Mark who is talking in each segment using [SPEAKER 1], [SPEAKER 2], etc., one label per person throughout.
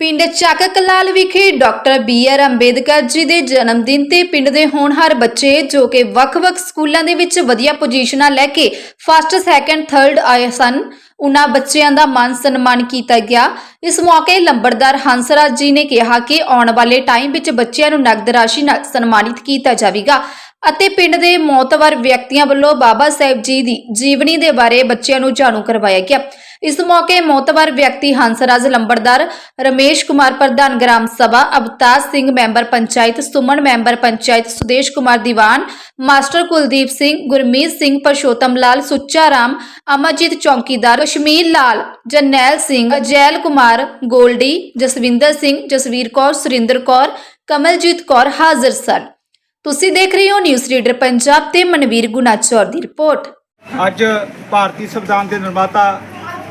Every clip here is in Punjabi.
[SPEAKER 1] ਪਿੰਡ ਚੱਕ ਕਲਾਲ ਵਿਖੇ doctor B R Ambedkar ji ਦੇ ਜਨਮ ਦਿਨ ਤੇ ਪਿੰਡ ਦੇ ਹੋਣਹਾਰ ਬੱਚੇ ਜੋ ਕਿ ਵੱਖ-ਵੱਖ ਸਕੂਲਾਂ ਦੇ ਵਿੱਚ ਵਧੀਆ ਪੋਜੀਸ਼ਨਾਂ ਲੈ ਕੇ ਫਸਟ ਸੈਕੰਡ ਥਰਡ ਆਏ ਸਨ ਉਨ੍ਹਾਂ ਬੱਚਿਆਂ ਦਾ ਮਾਨ ਸਨਮਾਨ ਕੀਤਾ ਗਿਆ। ਇਸ ਮੌਕੇ ਲੰਬੜਦਾਰ ਹੰਸਰਾਜ ਜੀ ਨੇ ਕਿਹਾ ਕਿ ਆਉਣ ਵਾਲੇ ਟਾਈਮ ਵਿੱਚ ਬੱਚਿਆਂ ਨੂੰ ਨਗਦ ਰਾਸ਼ੀ ਨਾਲ ਸਨਮਾਨਿਤ ਕੀਤਾ ਜਾਵੇਗਾ। ਅਤੇ ਪਿੰਡ ਦੇ ਮੌਤਵਰ ਵਿਅਕਤੀਆਂ ਵੱਲੋਂ ਬਾਬਾ ਸਾਹਿਬ ਜੀ ਦੀ ਜੀਵਨੀ ਦੇ ਬਾਰੇ ਬੱਚਿਆਂ ਨੂੰ ਜਾਣੂ ਕਰਵਾਇਆ ਗਿਆ। ਇਸ ਮੌਕੇ ਮੌਤਵਰ ਵਿਅਕਤੀ ਹੰਸਰਾਜ ਲੰਬੜਦਾਰ, ਰਮੇਸ਼ ਕੁਮਾਰ ਪ੍ਰਧਾਨ gram sabha, Avtar Singh member panchayat, Suman member panchayat Sudesh Kumar Diwan, master Kuldeep Singh, Gurmeet Singh, Parshotam Lal, Sucha Ram, Amarjit ਚੌਂਕੀਦਾਰ Kashmir Lal, Jarnail Singh Jail Kumar, Goldy, Jaswinder Singh, Jasvir Kaur, Surinder Kaur, Kamaljit Kaur ਹਾਜ਼ਰ ਸਨ। ਤੁਸੀਂ ਦੇਖ ਰਹੇ ਹੋ ਨਿਊਜ਼ ਰੀਡਰ ਪੰਜਾਬ ਤੇ ਮਨਵੀਰ ਗੁਨਾਚੌਰ ਦੀ ਰਿਪੋਰਟ।
[SPEAKER 2] ਅੱਜ ਭਾਰਤੀ ਸੰਵਿਧਾਨ ਦੇ ਨਿਰਮਾਤਾ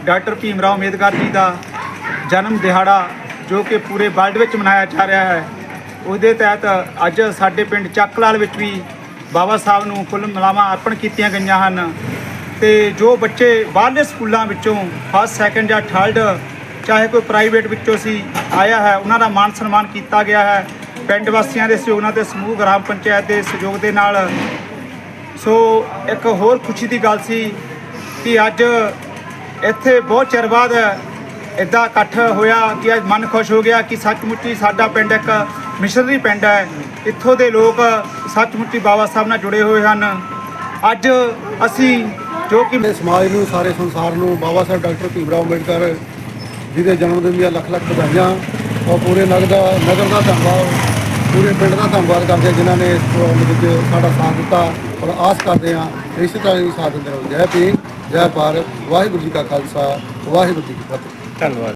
[SPEAKER 2] ਡਾਕਟਰ ਭੀਮ ਰਾਓ ਅੰਬੇਦਕਰ ਜੀ ਦਾ ਜਨਮ ਦਿਹਾੜਾ, ਜੋ ਕਿ ਪੂਰੇ ਵਰਲਡ ਵਿੱਚ ਮਨਾਇਆ ਜਾ ਰਿਹਾ ਹੈ। ਉਹਦੇ ਤਹਿਤ ਅੱਜ ਸਾਡੇ ਪਿੰਡ ਚੱਕਲਾਲ ਵਿੱਚ ਵੀ ਬਾਬਾ ਸਾਹਿਬ ਨੂੰ ਫੁੱਲ ਮਲਾਵਾਂ ਅਰਪਣ ਕੀਤੀਆਂ ਗਈਆਂ ਹਨ। ਤੇ ਜੋ ਬੱਚੇ ਬਾਹਰਲੇ ਸਕੂਲਾਂ ਵਿੱਚੋਂ ਫਸਟ ਸੈਕੰਡ ਜਾਂ ਥਰਡ ਚਾਹੇ ਕੋਈ ਪ੍ਰਾਈਵੇਟ ਵਿੱਚੋਂ ਸੀ, ਆਇਆ ਹੈ, ਉਹਨਾਂ ਦਾ ਮਾਨ ਸਨਮਾਨ ਕੀਤਾ ਗਿਆ ਹੈ। ਪਿੰਡ ਵਾਸੀਆਂ ਦੇ ਸਹਿਯੋਗ ਨਾਲ ਤੇ ਸਮੂਹ ਗ੍ਰਾਮ ਪੰਚਾਇਤ ਦੇ ਸਹਿਯੋਗ ਦੇ ਨਾਲ। ਸੋ ਇੱਕ ਹੋਰ ਖੁਸ਼ੀ ਦੀ ਗੱਲ ਸੀ ਕਿ ਅੱਜ ਇੱਥੇ ਬਹੁਤ ਚਿਰ ਬਾਅਦ ਇਦਾਂ ਇਕੱਠ ਹੋਇਆ ਕਿ ਅੱਜ ਮਨ ਖੁਸ਼ ਹੋ ਗਿਆ ਕਿ ਸੱਚਮੁੱਚ ਹੀ ਸਾਡਾ ਪਿੰਡ ਇੱਕ ਮਿਸ਼ਨਰੀ ਪਿੰਡ ਹੈ। ਇੱਥੋਂ ਦੇ ਲੋਕ ਸੱਚਮੁੱਚ ਬਾਬਾ ਸਾਹਿਬ ਨਾਲ ਜੁੜੇ ਹੋਏ ਹਨ। ਅੱਜ ਅਸੀਂ ਜੋ ਕਿ
[SPEAKER 3] ਸਮਾਜ ਨੂੰ, ਸਾਰੇ ਸੰਸਾਰ ਨੂੰ ਬਾਬਾ ਸਾਹਿਬ ਡਾਕਟਰ ਭੀਮ ਰਾਓ ਅੰਬੇਡਕਰ ਜੀ ਦੇ ਜਨਮ ਦਿਨ ਦੀਆਂ ਲੱਖ ਲੱਖ ਵਧਾਈਆਂ। ਔਰ ਪੂਰੇ ਨਗਰ ਦਾ ਨਗਰ ਦਾ ਧੰਨਵਾਦ। ਪੂਰੇ ਪਿੰਡ ਦਾ ਧੰਨਵਾਦ ਕਰਦੇ ਹਾਂ ਜਿਨ੍ਹਾਂ ਨੇ ਇਸ ਪ੍ਰੋਗਰਾਮ ਦੇ ਵਿੱਚ ਸਾਡਾ ਸਾਥ ਦਿੱਤਾ ਔਰ ਆਸ ਕਰਦੇ ਹਾਂ ਕਿ ਇਸੇ ਤਰ੍ਹਾਂ ਹੀ ਸਾਥ ਦਿੰਦੇ ਰਹੋ। ਜੈ ਭੀਮ, ਜੈ ਭਾਰਤ, ਵਾਹਿਗੁਰੂ ਜੀ ਕਾ ਖਾਲਸਾ, ਵਾਹਿਗੁਰੂ ਜੀ ਕੀ ਫਤਿਹ।
[SPEAKER 2] ਧੰਨਵਾਦ।